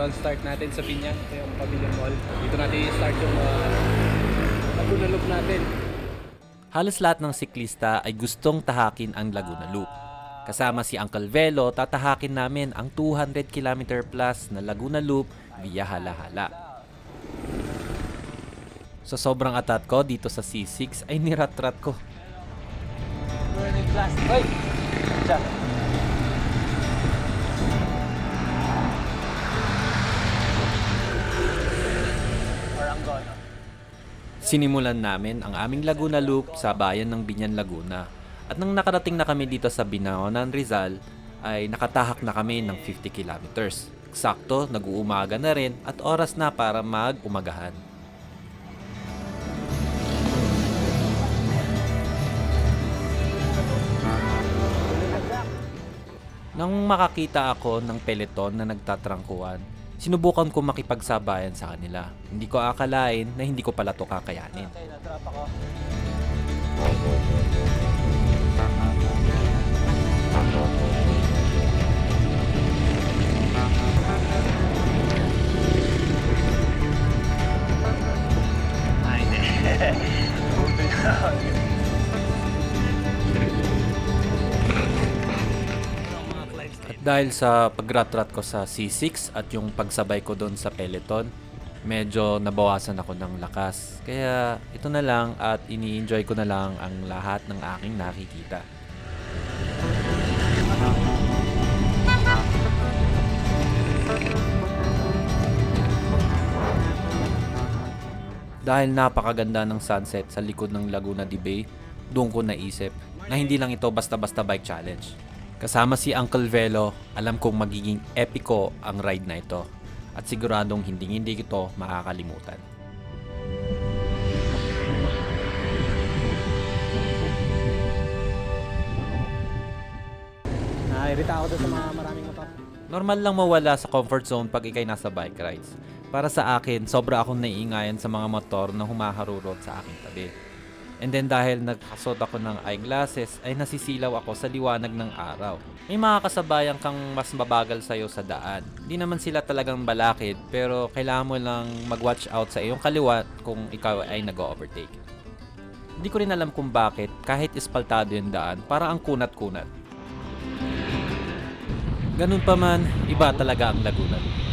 Ito ang start natin sa Pinya. Ito yung Pavilion Mall. Dito natin i-start yung uh, Laguna Loop natin. Halos lahat ng siklista ay gustong tahakin ang Laguna Loop. Kasama si Uncle Velo, tatahakin namin ang 200 km plus na Laguna Loop via Halahala. Sa sobrang atat ko dito sa C6 ay niratrat ko. Burning blast. Hoy! Diyan. Sinimulan namin ang aming Laguna Loop sa bayan ng Binyan, Laguna. At nang nakarating na kami dito sa Binaonan, Rizal, ay nakatahak na kami ng 50 kilometers. Sakto, nag-uumaga na rin at oras na para mag-umagahan. Nang makakita ako ng peloton na nagtatrangkuhan, sinubukan ko makipagsabayan sa kanila. Hindi ko akalain na hindi ko pala to kakayanin. Okay. Dahil sa pagratrat ko sa C6 at yung pagsabay ko doon sa peloton, medyo nabawasan ako ng lakas. Kaya ito na lang at ini-enjoy ko na lang ang lahat ng aking nakikita. Dahil napakaganda ng sunset sa likod ng Laguna de Bay, doon ko naisip na hindi lang ito basta-basta bike challenge. Kasama si Uncle Velo, alam kong magiging epiko ang ride na ito at siguradong hindi-hindi ito makakalimutan. Nairita ako sa mga maraming motor. Normal lang mawala sa comfort zone pag ikay nasa bike rides. Para sa akin, sobra akong naiingayan sa mga motor na humaharurot sa aking tabi. And then dahil nagkasot ako ng eyeglasses, ay nasisilaw ako sa liwanag ng araw. May mga kasabayan kang mas mabagal sa'yo sa daan. Hindi naman sila talagang balakid, pero kailangan mo lang mag-watch out sa iyong kaliwa kung ikaw ay nag-overtake. Hindi ko rin alam kung bakit, kahit espaltado yung daan, para ang kunat-kunat. Ganun pa man, iba talaga ang Laguna.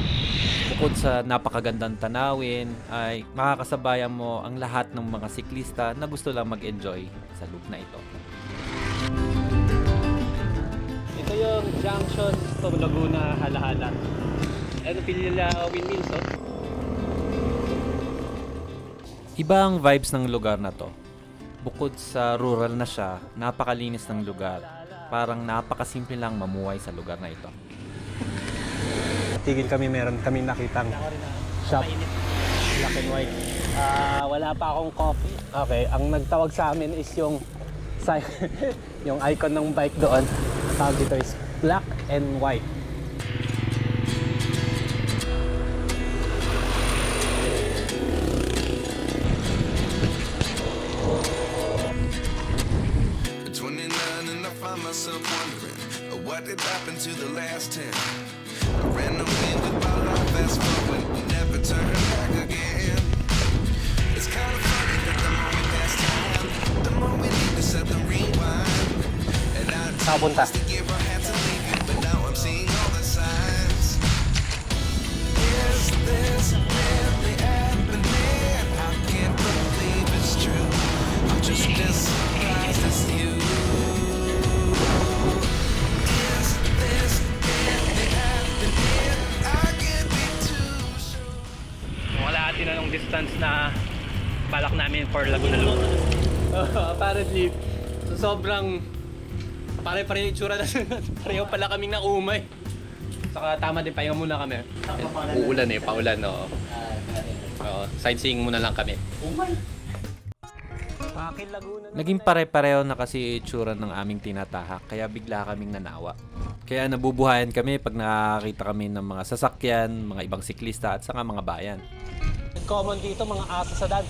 Bukod sa napakagandang tanawin, ay makakasabayan mo ang lahat ng mga siklista na gusto lang mag-enjoy sa loop na ito. Ito yung junction to Laguna, Halahala. Ano, Pilila Windmills, oh. Iba ang vibes ng lugar na to. Bukod sa rural na siya, napakalinis ng lugar. Parang napakasimple lang mamuhay sa lugar na ito. Tigil kami, meron kami nakitang shop. Black and white. Ah, wala pa akong coffee. Okay, ang nagtawag sa amin is yung yung icon ng bike doon. Tawag dito is black and white. What happen to the last 10. I ran with my life never turn back again. It's kind of funny that the more we pass time, the more we need to set the rewind. And I for Laguna Loop. apparently, so sobrang pare-pareho yung itsura na pareho pala kaming naumay. Saka tama din, pahinga muna kami. Uulan eh, paulan, no. Oo, sightseeing muna lang kami. Laguna Naging pare-pareho na kasi itsura ng aming tinatahak kaya bigla kaming nanawa. Kaya nabubuhayan kami pag nakakita kami ng mga sasakyan, mga ibang siklista at saka mga bayan. Common dito, mga aso sa daan.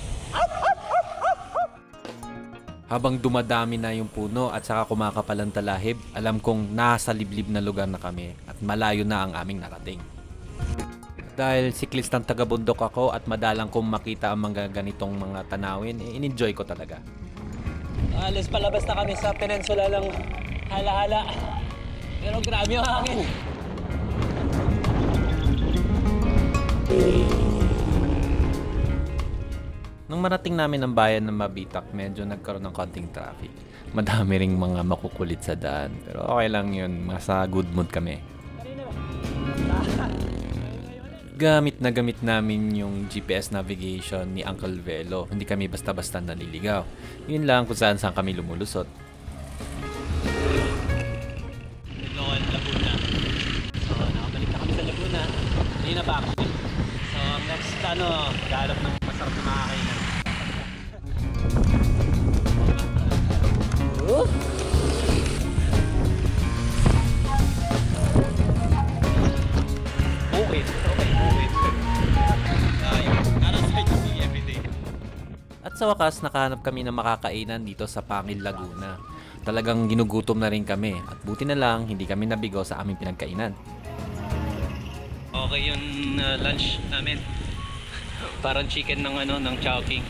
Habang dumadami na yung puno at saka kumakapal ang talahib, alam kong nasa liblib na lugar na kami at malayo na ang aming narating. Dahil siklistang taga-bundok ako at madalang kong makita ang mga ganitong mga tanawin, eh, in-enjoy ko talaga. Alis palabas na kami sa peninsula lang hala-hala. Pero grabe yung hangin. Nung marating namin ang bayan ng Mabitak, medyo nagkaroon ng konting traffic. Madami ring mga makukulit sa daan. Pero okay lang yun, nasa good mood kami. Gamit na gamit namin yung GPS navigation ni Uncle Velo. Hindi kami basta-basta naliligaw. Yun lang kung saan saan kami lumulusot. Sa wakas, nakahanap kami ng makakainan dito sa Pangil, Laguna. Talagang ginugutom na rin kami at buti na lang hindi kami nabigo sa aming pinagkainan. Okay yung uh, lunch namin. Parang chicken ng ano, ng Chowking.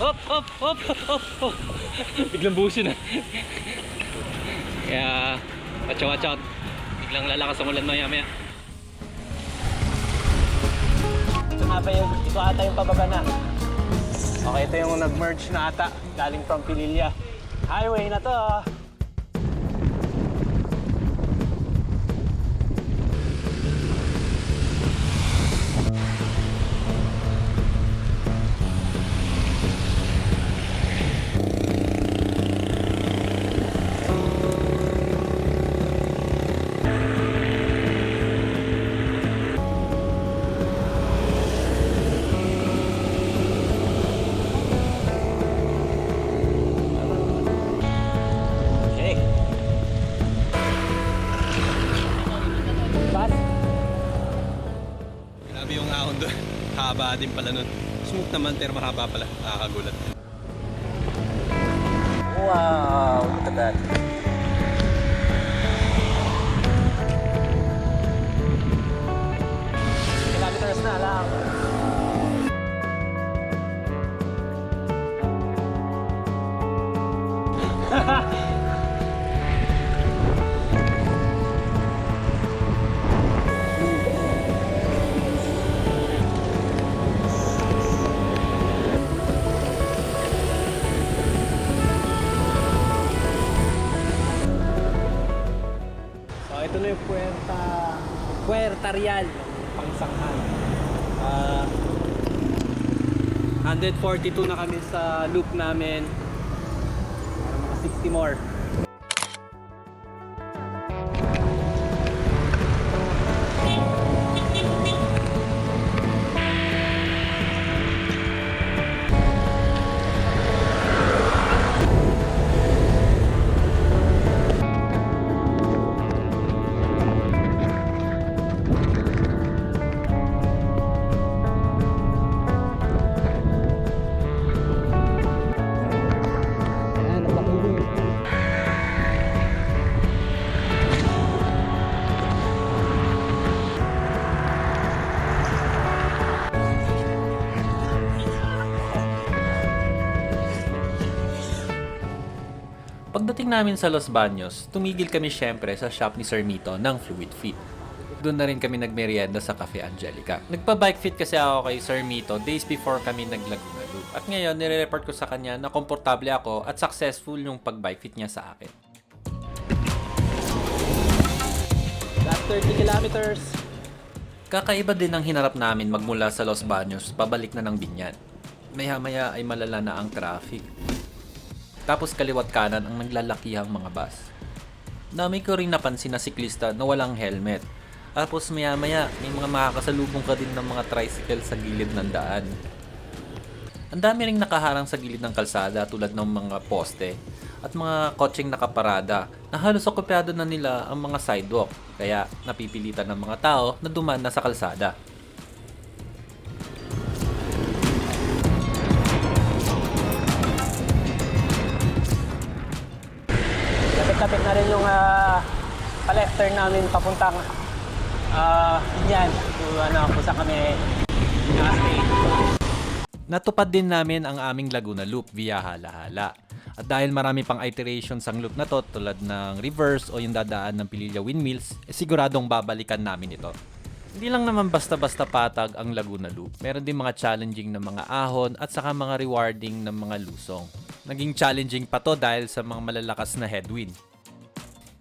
Hop, hop, hop, hop, hop. Biglang buso na. Kaya, watch out, watch out. Biglang lalakas ang ulan maya maya. Ito nga pa yung, ito ata yung pababa na. Okay, ito yung nag-merge na ata. Galing from Pililla. Highway na to. Haba din pala nun. Smooth naman pero mahaba pala. Nakakagulat. Wow! Look at that. Ito na yung Puerta Puerta Real pangsanghan. Ah 142 na kami sa loop namin. Para mga 60 more. Pagdating namin sa Los Baños, tumigil kami syempre sa shop ni Sir Mito ng Fluid Fit. Doon na rin kami nagmerienda sa Cafe Angelica. Nagpa-bike fit kasi ako kay Sir Mito days before kami naglaguna loop. At ngayon, nire-report ko sa kanya na komportable ako at successful yung pag-bike fit niya sa akin. Last 30 kilometers. Kakaiba din ang hinarap namin magmula sa Los Baños pabalik na ng Binyan. Maya-maya ay malala na ang traffic. Tapos kaliwat kanan ang naglalakihang mga bus. Dami ko rin napansin na siklista na walang helmet. Tapos maya-maya may mga makakasalubong ka din ng mga tricycle sa gilid ng daan. Ang dami ring nakaharang sa gilid ng kalsada tulad ng mga poste at mga kotseng nakaparada na halos okupyado na nila ang mga sidewalk kaya napipilitan ng mga tao na dumaan na sa kalsada. Uh, turn namin papuntang Ah, yan. Kung ano, kung saan kami nakastay. Natupad din namin ang aming Laguna Loop via Halahala. At dahil marami pang iterations ang loop na to tulad ng reverse o yung dadaan ng Pililla Windmills, eh, siguradong babalikan namin ito. Hindi lang naman basta-basta patag ang Laguna Loop. Meron din mga challenging na mga ahon at saka mga rewarding na mga lusong. Naging challenging pa to dahil sa mga malalakas na headwind.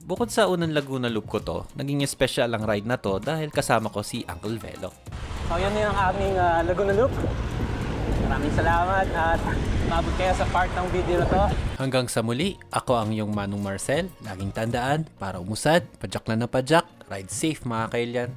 Bukod sa unang Laguna Loop ko to, naging special ang ride na to dahil kasama ko si Uncle Velo. So, yan din ang aming ah, Laguna Loop. Maraming salamat at maabot kayo sa part ng video na to. Hanggang sa muli, ako ang iyong Manong Marcel. Laging tandaan, para umusad, padyak na na padyak, ride safe mga kailyan.